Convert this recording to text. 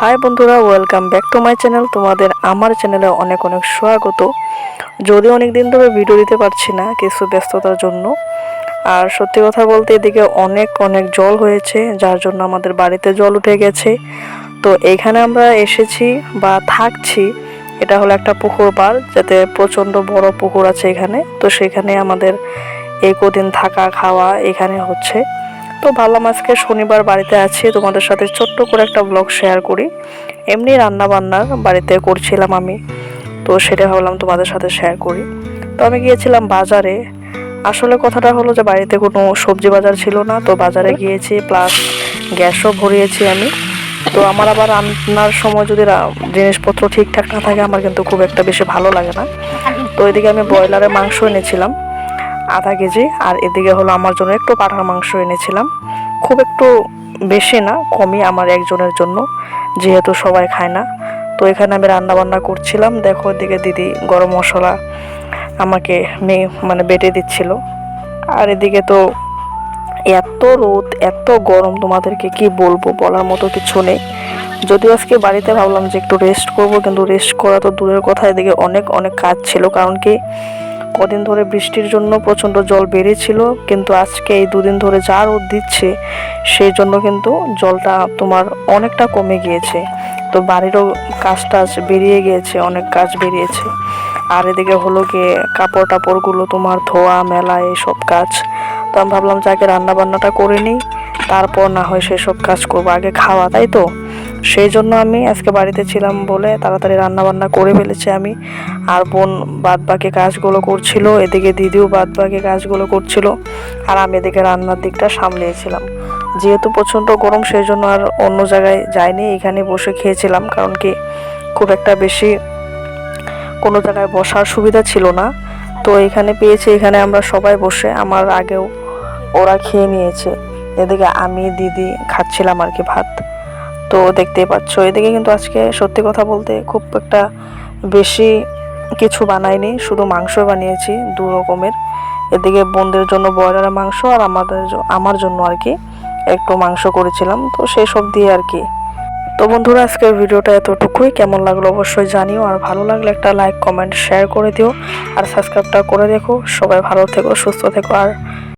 High বন্ধুরা welcome back to my channel তোমাদের আমার চ্যানেলে অনেক অনেক স্বাগত। যদিও অনেক দিন ধরে ভিডিও দিতে পারছি না কিছু ব্যস্ততার জন্য। আর সত্যি কথা বলতে এদিকে অনেক অনেক জল হয়েছে, যার জন্য আমাদের বাড়িতে জল উঠে গেছে। তো এইখানে আমরা এসেছি বা থাকছি, এটা হলো একটা পুকুর পার যাতে প্রচণ্ড বড় পুকুর আছে এখানে। তো সেখানে আমাদের এই কদিন থাকা খাওয়া এখানে হচ্ছে। তো ভাবলাম আজকে শনিবার বাড়িতে আছি। তোমাদের সাথে ছোট্ট করে একটা ব্লগ শেয়ার করি। এমনি রান্না বান্না বাড়িতে করছিলাম আমি। তো সেটা ভাবলাম তোমাদের সাথে শেয়ার করি। তো আমি গিয়েছিলাম বাজারে। আসলে কথাটা হলো যে বাড়িতে কোনো সবজি বাজার ছিল না। তো বাজারে গিয়েছি প্লাস গ্যাসও ভরিয়েছি আমি। তো আমার আবার রান্নার সময় যদি জিনিসপত্র ঠিকঠাক না থাকে, আমার কিন্তু খুব একটা বেশি ভালো লাগে না। তো এদিকে আমি ব্রয়লারের মাংস এনেছিলাম। আধা কেজি, আর এদিকে হলো আমার জন্য একটু পাঠার মাংস এনেছিলাম। খুব একটু বেশি না, কমই আমার একজনের জন্য, যেহেতু সবাই খায় না। তো এখানে আমি রান্না বান্না করছিলাম। দেখো এদিকে দিদি গরম মশলা আমাকে মেয়ে মানে বেটে দিচ্ছিল। আর এদিকে তো এত রোদ, এত গরম, তোমাদেরকে কি বলব, বলার মতো কিছু নেই। যদিও আজকে বাড়িতে ভাবলাম যে একটু রেস্ট করব, কিন্তু রেস্ট করা তো দূরের কথা। এদিকে অনেক অনেক কাজ ছিল। কারণ কি কদিন ধরে বৃষ্টির জন্য প্রচণ্ড জল বেড়েছিল, কিন্তু আজকে এই দুদিন ধরে যা রোদ দিচ্ছে, সেই জন্য কিন্তু জলটা তোমার অনেকটা কমে গিয়েছে। তো বাড়িরও কাজ টাজ বেরিয়ে গিয়েছে, অনেক কাজ বেরিয়েছে। আর এদিকে হলো গিয়ে কাপড় টাপড়গুলো তোমার ধোয়া, মেলা এইসব কাজ। তো আমি ভাবলাম যে আগে রান্না বান্নাটা করে নিই, তারপর না হয় সেসব কাজ করব। আগে খাওয়া, তাই তো? সেই জন্য আমি আজকে বাড়িতে ছিলাম বলে তাড়াতাড়ি রান্না বান্না করে ফেলেছি আমি। আর বোন বাদ বাকি কাজগুলো করছিল, এদিকে দিদিও বাদ বাকি কাজগুলো করছিল, আর আমি এদিকে রান্নার দিকটা সামলিয়েছিলাম। যেহেতু প্রচণ্ড গরম, সেই জন্য আর অন্য জায়গায় যাইনি, এখানে বসে খেয়েছিলাম, কারণ কি খুব একটা বেশি কোনো জায়গায় বসার সুবিধা ছিল না। তো এখানে পেয়েছি, এখানে আমরা সবাই বসে আমার আগেও ওরা খেয়ে নিয়েছে। এদিকে আমি, দিদি খাচ্ছিলাম আর কি ভাত। তো দেখতেই পাচ্ছ। এদিকে কিন্তু আজকে সত্যি কথা বলতে খুব একটা বেশি কিছু বানাইনি, শুধু মাংস বানিয়েছি দু রকমের। এদিকে বোনদের জন্য ব্রয়লারের মাংস আর আমাদের আমার জন্য আর কি একটু মাংস করেছিলাম, তো সেই সব দিয়ে আর কি। তো বন্ধুরা, আজকের ভিডিওটা এতটুকুই। কেমন লাগল অবশ্যই জানিও, আর ভালো লাগলে একটা লাইক, কমেন্ট, শেয়ার করে দিও, আর সাবস্ক্রাইবটা করে দেখো সবাই ভালো থেকো, সুস্থ থেকো, আর